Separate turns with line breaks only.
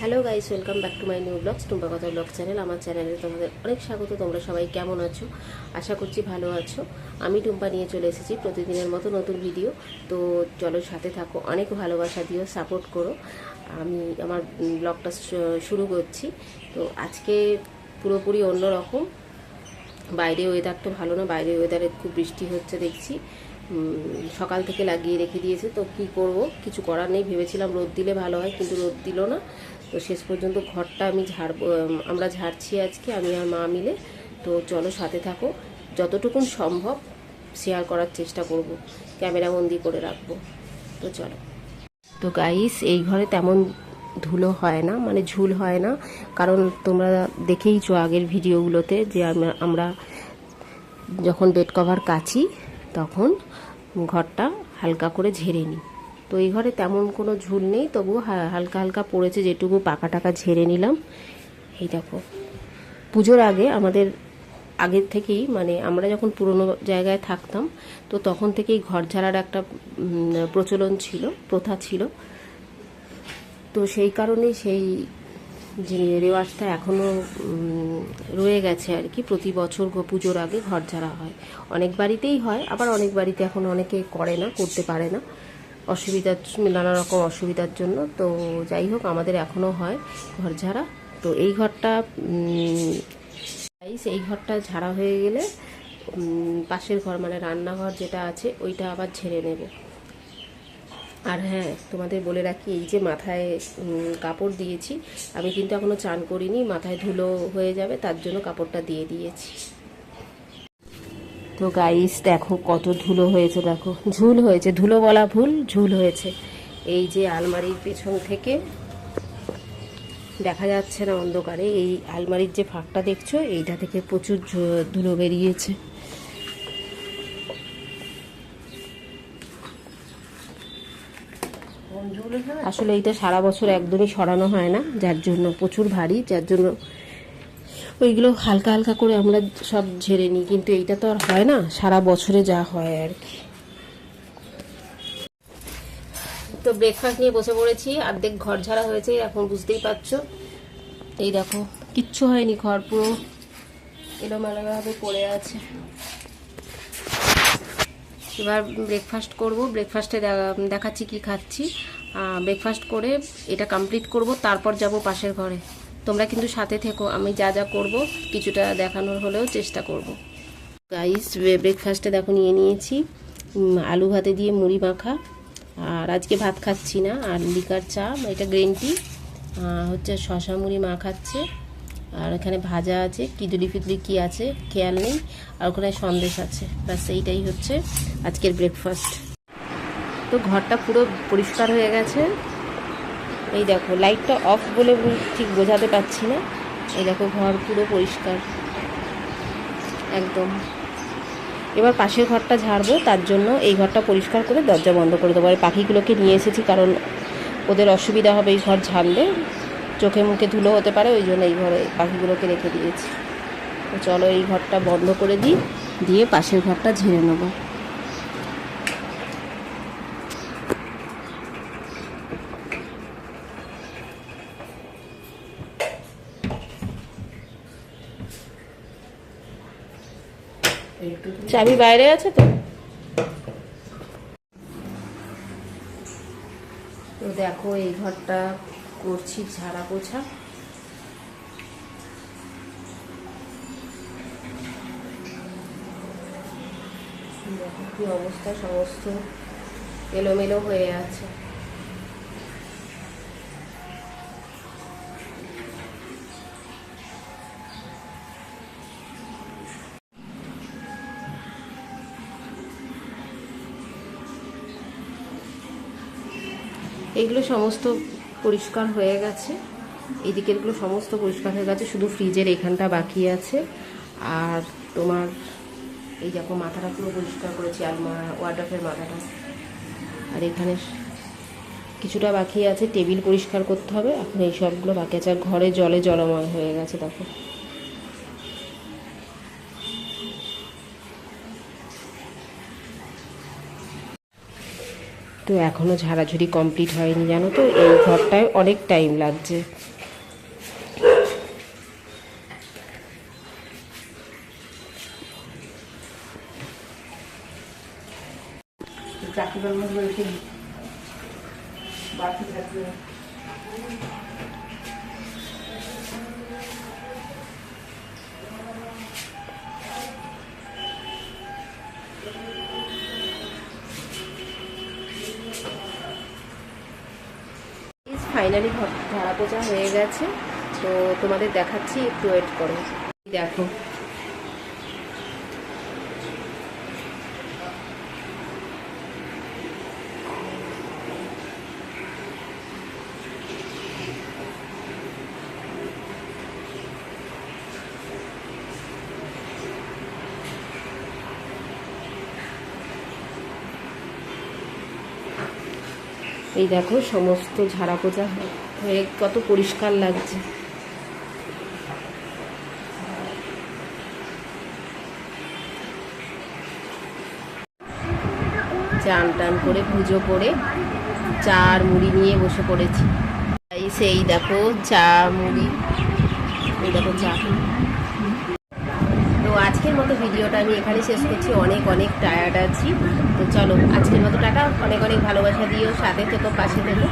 Hello guys, welcome back to my new vlogs. Tumpa কথা vlog channel, আমার চ্যানেলে তোমাদের অনেক স্বাগত। তোমরা সবাই কেমন আছো? আশা করছি ভালো আছো। আমি টুম্পা নিয়ে চলে এসেছি প্রতিদিনের মতো নতুন ভিডিও। তো চলো সাথে থাকো, অনেক ভালোবাসা দিও সাপোর্ট করো। আমি আমার ব্লগটা শুরু করছি। তো আজকে পুরোপুরি অন্যরকম। বাইরে ওয়েদার তো ভালো না, বাইরে ওয়েদারে খুব বৃষ্টি হচ্ছে দেখছি। সকাল থেকে লাগিয়ে রেখে দিয়েছে। তো কি করব? কিছু করার নেই, ভেবেছিলাম রোদ দিলে ভালো হয়, কিন্তু রোদ দিল না। তো শেষ পর্যন্ত ঘরটা আমি ঝাড়ব আমরা ঝাড়ছি আজকে, আমি আর মা মিলে। তো চলো সাথে থাকো। যতটুকুন সম্ভব শেয়ার করার চেষ্টা করব ক্যামেরা বন্দি করে রাখব। তো চলো। তো গাইস এই ঘরে তেমন ধুলো হয় না মানে ঝুল হয় না। কারণ তোমরা দেখেইছো আগের ভিডিওগুলোতে যে আমরা যখন বেড কভার কাচি, তখন ঘরটা হালকা করে ঝেড়ে নিই। তো এই ঘরে তেমন কোনো ঝুল নেই, তবুও হালকা হালকা পড়েছে যেটুকু পাকা টাকা ঝেড়ে নিলাম। এই দেখো, পুজোর আগে আমাদের আগের থেকেই মানে আমরা যখন পুরনো জায়গায় থাকতাম, তো তখন থেকেই ঘর ঝাড়ার একটা প্রচলন ছিল, প্রথা ছিল। তো সেই কারণেই সেই যে রেওয়াজটা এখনও রয়ে গেছে আর কি। প্রতি বছর পুজোর আগে ঘর ঝাড়া হয়। অনেক বাড়িতেই হয়, আবার অনেক বাড়িতে এখন অনেকে করে না, করতে পারে না। অসুবিধার নানা রকম অসুবিধার জন্য। তো যাই হোক, আমাদের এখনও হয় ঘর ঝাড়া। তো এই ঘরটা এই ঘরটা ঝাড়া হয়ে গেলে পাশের ঘর মানে রান্নাঘর যেটা আছে, ওইটা আবার ঝেড়ে নেব। আর হ্যাঁ তোমাদের বলে রাখি, এই যে মাথায় কাপড় দিয়েছি, আমি কিন্তু এখনও চান করিনি, মাথায় ধুলো হয়ে যাবে, তার জন্য কাপড়টা দিয়ে দিয়েছি। তো গাইস দেখো কত ধুলো হয়েছে, দেখো। ঝুল হয়েছে, ধুলো বলা ভুল, ঝুল হয়েছে। এই যে আলমারির পেছন থেকে, দেখা যাচ্ছে না অন্ধকারে, এই আলমারির যে ফাঁকটা দেখছ, এইটা থেকে প্রচুর ধুলো বেরিয়েছে। আসলে এইটা সারা বছর একদমই সরানো হয় না, যার জন্য প্রচুর ভারী, যার জন্য ওইগুলো হালকা হালকা করে আমরা সব ঝেড়ে নিই, কিন্তু এইটা তো আর হয় না, সারা বছরে যা হয় আর কি। তো ব্রেকফাস্ট নিয়ে বসে পড়েছি, অর্ধেক ঘর ঝাড়া হয়েছে, এখন বুঝতেই পারছ। এই দেখো, কিচ্ছু হয়নি ঘর পুরো। এলোমেলোভাবে পড়ে আছে। এবার ব্রেকফাস্ট করব ব্রেকফাস্টে দেখাচ্ছি কি খাচ্ছি। ব্রেকফাস্ট করে এটা কমপ্লিট করব, তারপর যাব পাশের ঘরে। তোমরা কিন্তু সাথে থেকো, আমি যা যা করব, কিছুটা দেখানোর হলেও চেষ্টা করব। গাইস ব্রেকফাস্টে দেখো নিয়ে নিয়েছি আলু ভাতে দিয়ে মুড়ি মাখা, আর আজকে ভাত খাচ্ছি না, আর লিকার চা, এটা গ্রিন টি হচ্ছে শশা মুড়ি মাখাচ্ছে, আর এখানে ভাজা আছে কিদুলি ফিদুলি কি আছে, খেয়াল নেই, আর ওখানে সন্দেশ আছে, ব্যাস এইটাই হচ্ছে আজকের ব্রেকফাস্ট তো ঘরটা পুরো পরিষ্কার হয়ে গেছে এই দেখো লাইটটা অফ বলে ঠিক বোঝাতে পারছি না। এই দেখো, ঘর পুরো পরিষ্কার। একদম। এবার পাশের ঘরটা ঝাড়বো, তার জন্য এই ঘরটা পরিষ্কার করে দরজা বন্ধ করে দেবো। আর পাখিগুলোকে নিয়ে এসেছি কারণ ওদের অসুবিধা হবে এই ঘর ঝাড়লে। চোখে মুখে ধুলো হতে পারে, ওই জন্য এই ঘরে পাখিগুলোকে রেখে দিয়েছি। চলো এই ঘরটা বন্ধ করে দিই, দিয়ে পাশের ঘরটা ঝেড়ে নেব। চাবি বাইরে আছে তো? তো দেখো, এই ঘরটা করছি ঝাড়া পোছা কি অবস্থা, সমস্ত এলোমেলো হয়ে আছে। এগুলো সমস্ত পরিষ্কার হয়ে গেছে। এই দিকেরগুলো সমস্ত পরিষ্কার হয়ে গেছে, শুধু ফ্রিজের এখানটা বাকি আছে। আর তোমার এই দেখো মাথাটা পুরো পরিষ্কার করেছি আলমা ওয়ার্ডাফের মাথাটা। আর এখানে কিছুটা বাকি আছে, টেবিল পরিষ্কার করতে হবে। এখন এই সবগুলো বাকি আছে, আর ঘরে জলে জলময় হয়ে গেছে, দেখো। তো এখনও ঝাড়াঝুড়ি কমপ্লিট হয়নি জানো তো? এই ঘরটায় অনেক টাইম লাগছে।
বাকি
ফাইনালি ঝাড়া পোচা হয়ে গেছে। তো তোমাদের দেখাচ্ছি একটু ওয়েট করো। দেখো। এই দেখো, সমস্ত ঝাড়া পোচা হয়ে কত পরিষ্কার লাগছে। চান টান করে, পুজো করে চা আর মুড়ি নিয়ে বসে পড়েছি। সেই দেখো চা মুড়ি। এই দেখো চা। আজকের মতো ভিডিওটা আমি এখানে শেষ করছি। অনেক অনেক টায়ার্ড আছি। তো চলো, আজকের মতো টাটা। অনেক অনেক ভালোবাসা দিও, সাথে থেকো, পাশে থেকো।